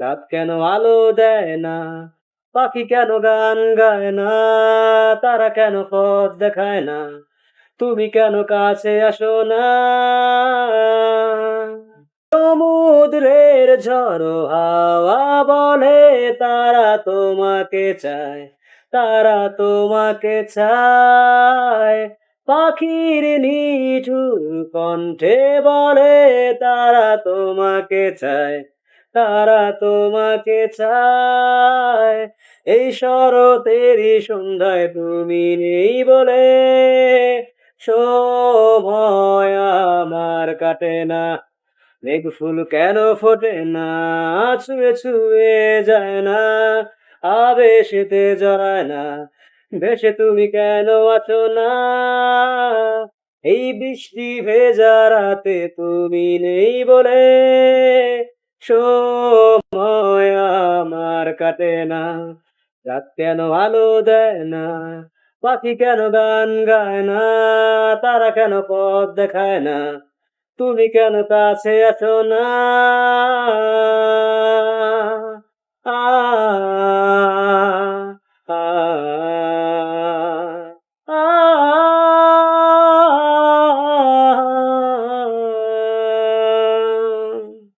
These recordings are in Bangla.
রাত কেন আলো দেয় না? পাখি কেন গান গায় না? তারা কেন পথ দেখায় না? তুমি কেন কাছে আসো না? সমুদ্রের ঝড়ো হাওয়া বলে তারা তোমাকে চায়, তারা তোমাকে চায়। পাখির নিঠুর কণ্ঠে বলে তারা তোমাকে চায়। তারা তোমাকে চায়। এই শরতেরই সন্ধ্যায় তুমি নেই বলে। সময় আমার কাটে না। মেঘ ফুল কেন ফোটে না? ছুঁয়ে ছুঁয়ে যায় না। আবেশেতে জড়ায় না। বেশে তুমি কেন আছো না? এই বৃষ্টি ভেজা রাতে তুমি নেই বলে। সময় আমার কাটে না, রাত কেন আলো দেয় না, পাখি কেন গান গায় না, তারা কেন পথ দেখায় না, তুমি কেন কাছে আসো না?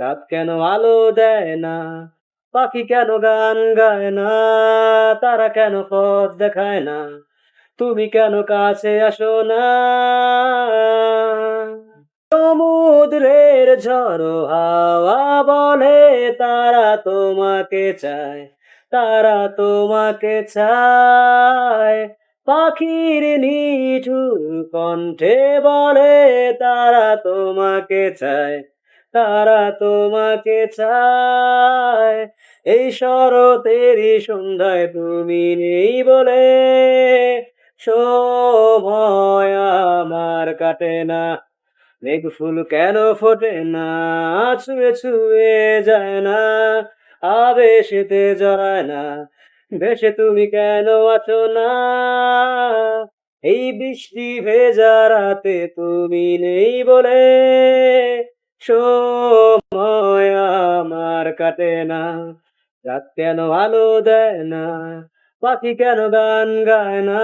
রাত কেন আলো দেয় না? পাখি কেন গান গায় না? তারা কেন পথ দেখায় না? তুমি কেন কাছে আসো না? সমুদ্রের ঝড়ো হাওয়া বলে তারা তোমাকে চায়, তারা তোমাকে চায়। পাখির নিঠুর কণ্ঠে বলে তারা তোমাকে চায়। তারা তোমাকে চায়। এই শরতেরই সন্ধ্যায় তুমি নেই বলে। সময় আমার কাটে না। মেঘ ফুল কেন ফোটে না? ছুঁয়ে ছুঁয়ে যায় না। আবেশেতে জড়ায় না। বেশে তুমি কেন আছো না? এই বৃষ্টি ভেজা রাতে তুমি নেই বলে। সময় আমার কাটে না রাত কেন আলো দেয় না পাখি কেন গান গায় না